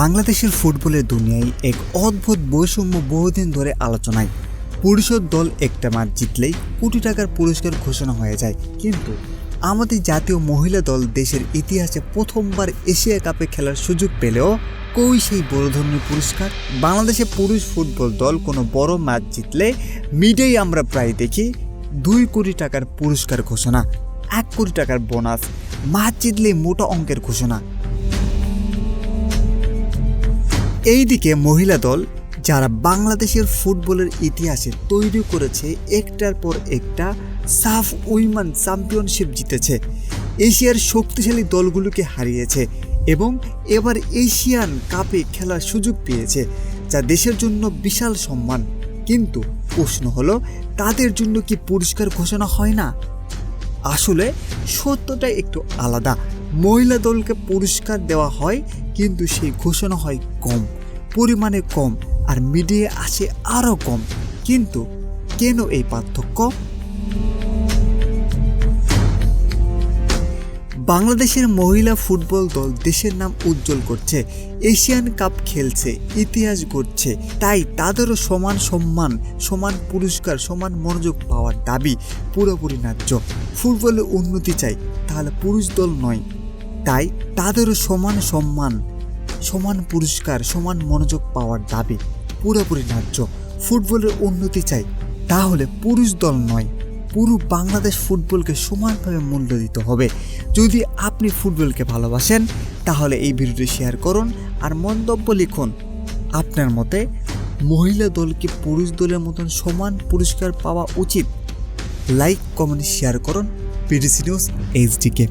বাংলাদেশের ফুটবলের দুনিয়ায় এক অদ্ভুত বৈষম্য বহুদিন ধরে আলোচনায়। পুরুষের দল একটা ম্যাচ জিতলেই কোটি টাকার পুরস্কার ঘোষণা হয়ে যায়। কিন্তু আমাদের জাতীয় মহিলা দল দেশের ইতিহাসে প্রথমবার এশিয়া কাপে খেলার সুযোগ পেলেও কই সেই বড় পুরস্কার? বাংলাদেশে পুরুষ ফুটবল দল কোনো বড় ম্যাচ জিতলে মিডিয়ায় আমরা প্রায় দেখি দুই কোটি টাকার পুরস্কার ঘোষণা, এক কোটি টাকার বোনাস ম্যাচ জিতলে মোটা অঙ্কের ঘোষণা। এইদিকে মহিলা দল, যারা বাংলাদেশের ফুটবলের ইতিহাসে তৈরি করেছে একটার পর একটা সাফ উইমান চ্যাম্পিয়নশিপ জিতেছে, এশিয়ার শক্তিশালী দলগুলোকে হারিয়েছে এবং এবার এশিয়ান কাপে খেলার সুযোগ পেয়েছে, যা দেশের জন্য বিশাল সম্মান। কিন্তু প্রশ্ন হলো, তাদের জন্য কি পুরস্কার ঘোষণা হয় না? আসলে সত্যটা একটু আলাদা। মহিলা দলকে পুরস্কার দেওয়া হয়, কিন্তু সেই ঘোষণা হয় কম, পরিমাণে কম আর মিডিয়া আসে আরও কম। কিন্তু কেন এই পার্থক্য? বাংলাদেশের মহিলা ফুটবল দল দেশের নাম উজ্জ্বল করছে, এশিয়ান কাপ খেলছে, ইতিহাস গড়ছে, তাই তাদেরও সমান সম্মান, সমান পুরস্কার, সমান মনোযোগ পাওয়ার দাবি পুরোপুরি ন্যায্য। ফুটবলে উন্নতি চাই তাহলে পুরুষ দল নয়। তাই তাদেরও সমান সম্মান, সমান পুরস্কার, সমান মনোযোগ পাওয়ার দাবি পুরোপুরি ন্যায্য। ফুটবলের উন্নতি চাই, তাহলে পুরুষ দল নয়, পুরো বাংলাদেশ ফুটবলকে সমানভাবে মূল্য দিতে হবে। যদি আপনি ফুটবলকে ভালোবাসেন, তাহলে এই ভিডিওটি শেয়ার করুন আর মন্তব্য লিখুন। আপনার মতে, মহিলা দলকে পুরুষ দলের মতন সমান পুরস্কার পাওয়া উচিত? লাইক, কমেন্ট, শেয়ার করুন। PDC news HDK.